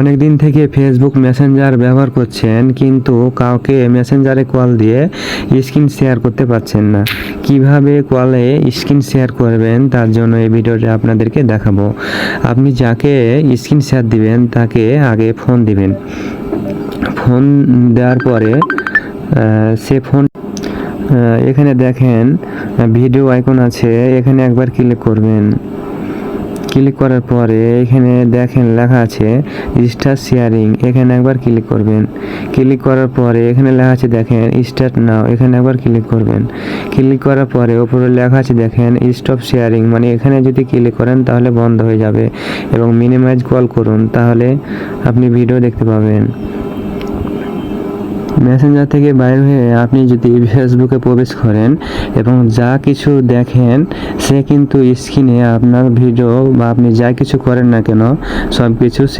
অনেক দিন থেকে ফেসবুক মেসেঞ্জার ব্যবহার করছেন, কিন্তু কাউকে মেসেঞ্জারে কল দিয়ে স্ক্রিন শেয়ার করতে পারছেন না। কীভাবে কলে স্ক্রিন শেয়ার করবেন, তার জন্য এই ভিডিওটা আপনাদেরকে দেখাবো। আপনি যাকে স্ক্রিন শেয়ার দিবেন, তাকে আগে ফোন দিবেন। ফোন দেওয়ার পরে সে ফোন এখানে দেখেন ভিডিও আইকন আছে, এখানে একবার ক্লিক করবেন। ক্লিক করার পরে এখানে দেখেন লেখা আছে স্টার শেয়ারিং এখানে একবার ক্লিক করবেন। ক্লিক করার পরে এখানে লেখা আছে দেখেন স্টার্ট নাও এখানে একবার ক্লিক করবেন। ক্লিক করার পরে ওপরে লেখা আছে দেখেন স্টপ শেয়ারিং মানে এখানে যদি ক্লিক করেন তাহলে বন্ধ হয়ে যাবে এবং মিনিমাইজ কল করুন, তাহলে আপনি ভিডিও দেখতে পাবেন। মেসেঞ্জার থেকে বাইর হয়ে আপনি যদি ফেসবুকে প্রবেশ করেন এবং যা কিছু দেখেন, সে কিন্তু স্ক্রিনে আপনার ভিডিও বা আপনি যা কিছু করেন না কেন সব কিছু